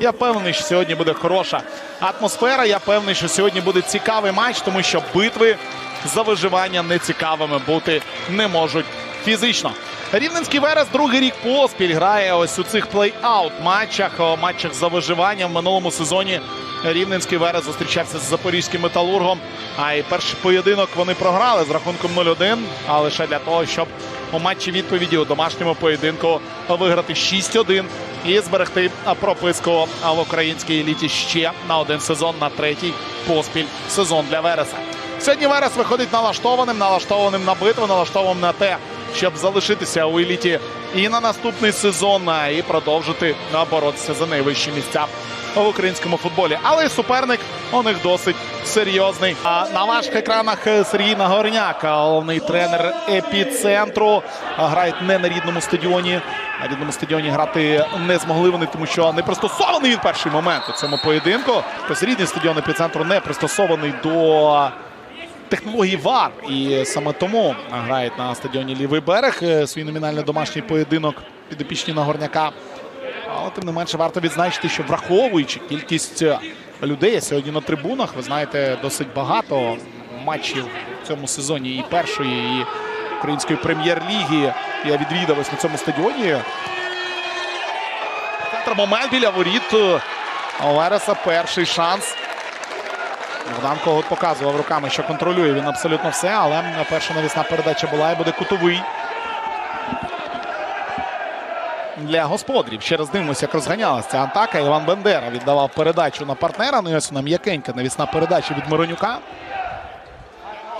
Я впевнений, що сьогодні буде хороша атмосфера. Я впевнений, що сьогодні буде цікавий матч, тому що битви за виживання нецікавими бути не можуть фізично. Рівненський Верес другий рік поспіль грає ось у цих плей-аут матчах, матчах за виживання в минулому сезоні. Рівненський Верес зустрічався з запорізьким металургом. А і перший поєдинок вони програли з рахунком 0-1, а лише для того, щоб у матчі відповіді у домашньому поєдинку виграти 6-1 і зберегти прописку в українській еліті ще на один сезон, на третій поспіль сезон для Вереса. Сьогодні Верес виходить налаштованим, налаштованим на битву, налаштованим на те, щоб залишитися у еліті і на наступний сезон, і продовжити боротися за найвищі місця в українському футболі. Але суперник у них досить серйозний. А на ваших екранах е, Сергій Нагорняк, головний тренер епіцентру. Грають не на рідному стадіоні. На рідному стадіоні грати не змогли вони, тому що не пристосований він перший момент у цьому поєдинку. Тобто рідний стадіон епіцентру не пристосований до технології ВАР. І саме тому грають на стадіоні Лівий берег е, свій номінальний домашній поєдинок підопічні Нагорняка. Але тим не менше варто відзначити, що враховуючи кількість е, людей сьогодні на трибунах, ви знаєте, досить багато матчів в цьому сезоні і першої, і української прем'єр-ліги. Я відвідав ось на цьому стадіоні. Центр момент біля воріт. е, Вереса перший шанс. Богдан Когут показував руками, що контролює він абсолютно все, але перша навісна передача була і буде кутовий. Для господарів. Ще раз дивимося, як розганялася ця атака. Іван Бендера віддавав передачу на партнера. Ну і ось вона м'якенька навісна передача від Миронюка.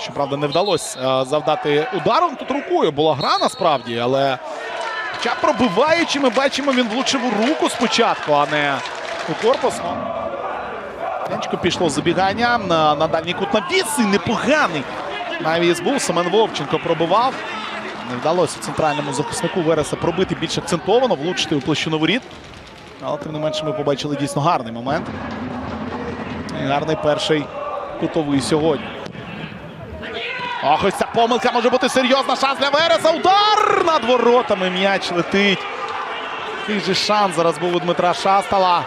Щоправда, не вдалося е, завдати ударом. Тут рукою була гра насправді, але хоча пробиваючи, ми бачимо, він влучив у руку спочатку, а не у корпус. Янчко пішло забігання на, на дальній кут навіс і непоганий. Навіс був Семен Вовченко пробивав. Не вдалося центральному захиснику Вереса пробити більш акцентовано, влучити у площину воріт. Але тим не менше ми побачили дійсно гарний момент. І гарний перший кутовий сьогодні. Ох, ось ця помилка може бути серйозна. Шанс для Вереса. Удар над воротами. М'яч летить. Який же шанс зараз був у Дмитра Шастала.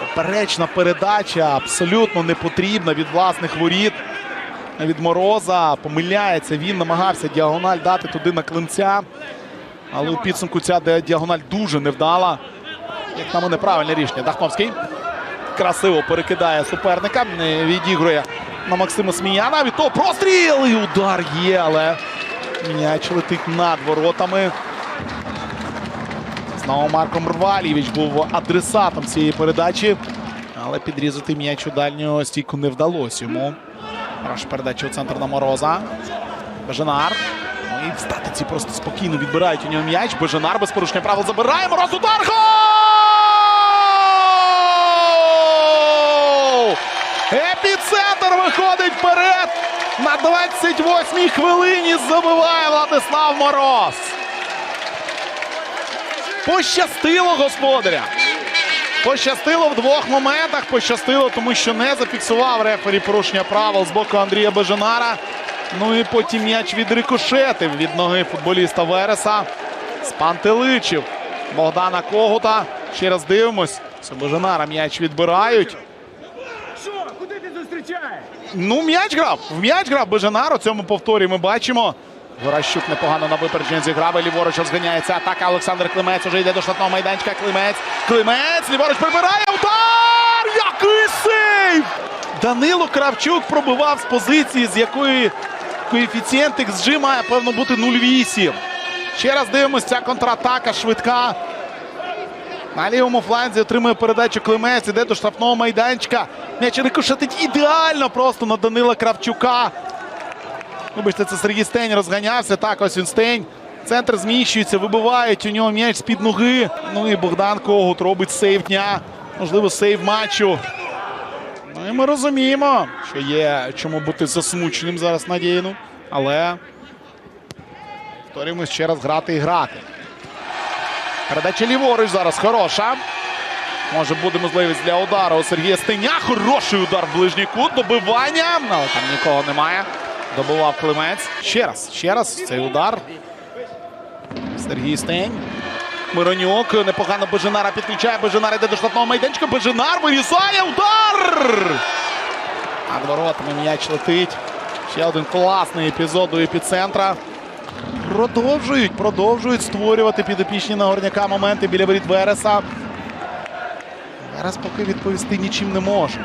Поперечна передача абсолютно не потрібна від власних воріт. Від Мороза помиляється. Він намагався діагональ дати туди на клинця. Але у підсумку ця діагональ дуже невдала. Як на мене правильне рішення. Дахновський красиво перекидає суперника. Відігрує на Максима Сміяна. Від того простріл і удар є, але м'яч летить над воротами. Знову Марко Мрвалівич був адресатом цієї передачі. Але підрізати м'яч у дальню стійку не вдалося йому. Хороша передача у центр на Мороза. Беженар. Ну і в статиці просто спокійно відбирають у нього м'яч. Беженар без порушення правил забирає. Мороз удар. Гол! Епіцентр виходить вперед. На 28-й хвилині забиває Владислав Мороз. Пощастило господаря. Пощастило в двох моментах. Пощастило, тому що не зафіксував рефері порушення правил з боку Андрія Беженара. Ну і потім м'яч відрикошетив від ноги футболіста Вереса. Спантеличив Богдана Когута. Ще раз дивимось. Це Беженара м'яч відбирають. Що? Куди ти зустрічаєш? Ну, м'яч грав. В м'яч грав Беженар. У цьому повторі ми бачимо. Горащук непогано на випередження зіграв. Ліворуч розганяється атака. Олександр Климець уже йде до штатного майданчика. Климець. Климець. Ліворуч прибирає. Удар! Який сейв! Данило Кравчук пробивав з позиції, з якої коефіцієнт XG має, певно, бути 0,8. Ще раз дивимося, ця контратака швидка. На лівому фланзі отримує передачу Климець, іде до штрафного майданчика. М'яч рикошетить ідеально просто на Данила Кравчука. Вибачте, це Сергій Стень розганявся. Так, ось він Стень. Центр зміщується, вибивають у нього м'яч з-під ноги. Ну і Богдан Когут робить сейв дня. Можливо, сейв матчу. Ну і ми розуміємо, що є чому бути засмученим зараз Надіїну. Але повторюємо ще раз грати і грати. Передача ліворуч зараз хороша. Може буде можливість для удару у Сергія Стеня. Хороший удар в ближній кут. Добивання. Але там нікого немає. Добивав Климець. Ще раз, ще раз цей удар. Сергій Стень. Миронюк непогано Бежинара підключає. Бежинар йде до штатного майданчика. Бежинар вирізає удар! Над воротами м'яч летить. Ще один класний епізод у епіцентра. Продовжують, продовжують створювати підопічні Нагорняка моменти біля воріт Вереса. Верес поки відповісти нічим не може.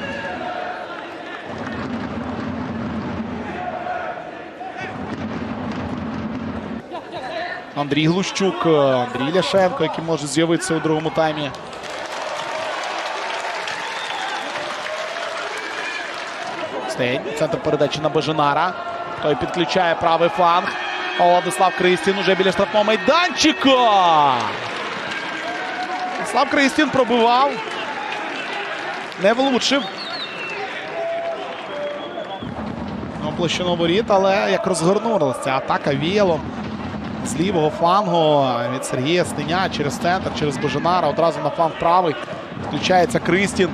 Андрій Глущук, Андрій Ляшенко, який може з'явитися у другому таймі. Стень. Центр передачі на Бежинара. Той підключає правий фланг. Владислав Кристін уже біля штрафного майданчика. Слав Кристін пробивав. Не влучив. Ну, площину воріт, але як розгорнулася атака віялом з лівого флангу від Сергія Стеня через центр, через Божинара. Одразу на фланг правий. Включається Кристін.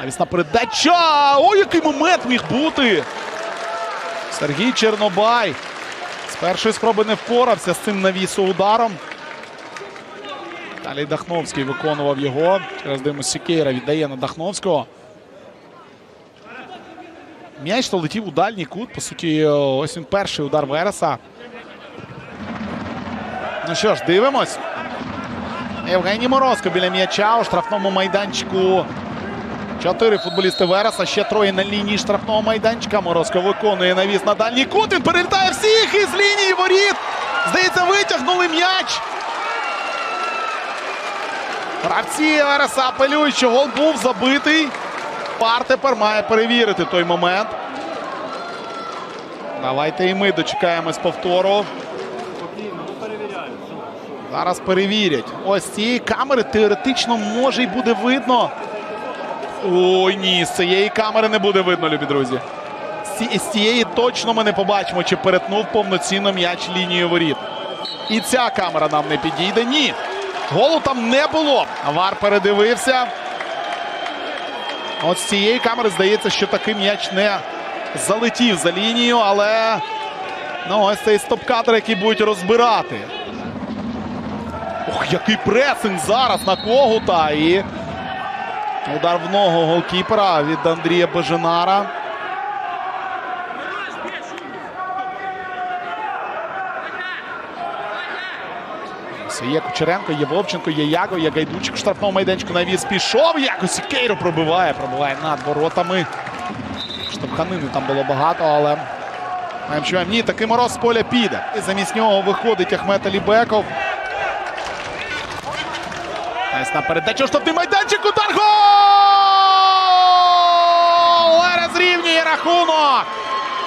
Навісна передача! Ой, який момент міг бути! Сергій Чернобай. З першої спроби не впорався з цим навісоударом. Далі Дахновський виконував його. Через Диму Сікейра віддає на Дахновського. М'яч то летів у дальній кут. По суті, ось він перший удар Вереса. Ну що ж, дивимось. Євгеній Морозко біля м'яча у штрафному майданчику. Чотири футболісти Вереса, ще троє на лінії штрафного майданчика. Морозко виконує навіс на дальній кут. Він перелітає всіх із лінії воріт. Здається, витягнули м'яч. Гравці Вереса апелюють, що гол був забитий. Пар тепер має перевірити той момент. Давайте і ми дочекаємось повтору. Зараз перевірять. Ось цієї камери теоретично може й буде видно. Ой, ні, з цієї камери не буде видно, любі друзі. З цієї точно ми не побачимо, чи перетнув повноцінно м'яч лінію воріт. І ця камера нам не підійде. Ні. Голу там не було. Вар передивився. От з цієї камери здається, що такий м'яч не залетів за лінію, але ну, ось цей стоп-кадр, який будуть розбирати. Ох, який пресинг зараз на Когута. І удар в ногу голкіпера від Андрія Бежинара. Це є Кучеренко, є Вовченко, є Яго, є Гайдучик в штрафному майданчику навіс пішов. Якось Кейро пробиває, пробиває над воротами. Штовханини там було багато, але ми відчуваємо, ні, такий мороз з поля піде. І замість нього виходить Ахмет Алібеков. Ось на передачу штовхний майданчик. Удар гол! Лера зрівнює рахунок.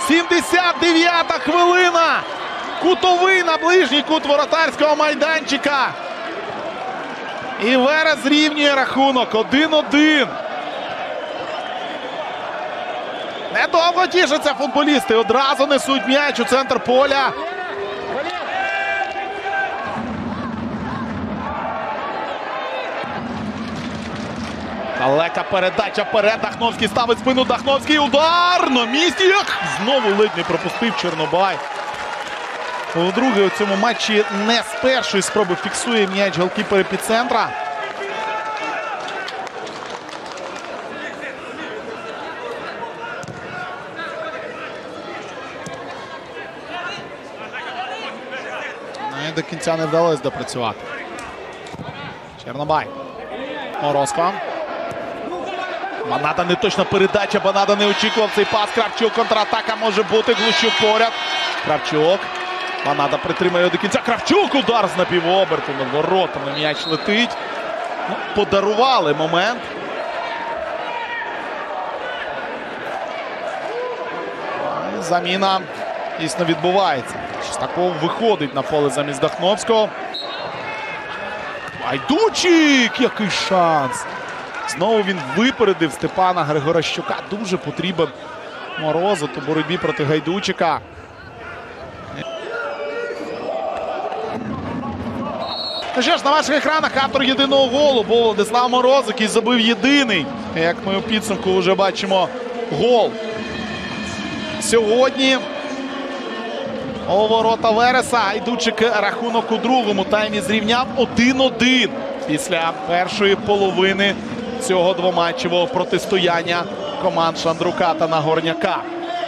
79-та хвилина. Кутовий на ближній кут воротарського майданчика. І Верес зрівнює рахунок 1-1. Недовго тішаться футболісти. Одразу несуть м'яч у центр поля. Далека передача вперед. Дахновський ставить спину. Дахновський удар на місці. Знову ледь не пропустив Чорнобай. Вдруге у цьому матчі не з першої спроби фіксує м'яч голкіпер епіцентра. До кінця не вдалося допрацювати. Чорнобай. Морозко. Банада не точна передача. Банада не очікував цей пас. Кравчук. Контратака може бути. Глущук поряд. Кравчук. Банада притримає до кінця. Кравчук. Удар з напівоберту. Над воротами м'яч летить. Ну, подарували момент. Заміна дійсно відбувається. Шестаков виходить на поле замість Дахновського. Айдучик! Який шанс! Знову він випередив Степана Григорощука. Дуже потрібен Морозу у боротьбі проти Гайдучика. Ну що ж, на ваших екранах автор єдиного голу був Владислав Мороз, який забив єдиний. Як ми у підсумку вже бачимо гол. Сьогодні У ворота Вереса Айдучик рахунок у другому таймі зрівняв 1-1 після першої половини цього двоматчевого протистояння команд Шандрука та Нагорняка.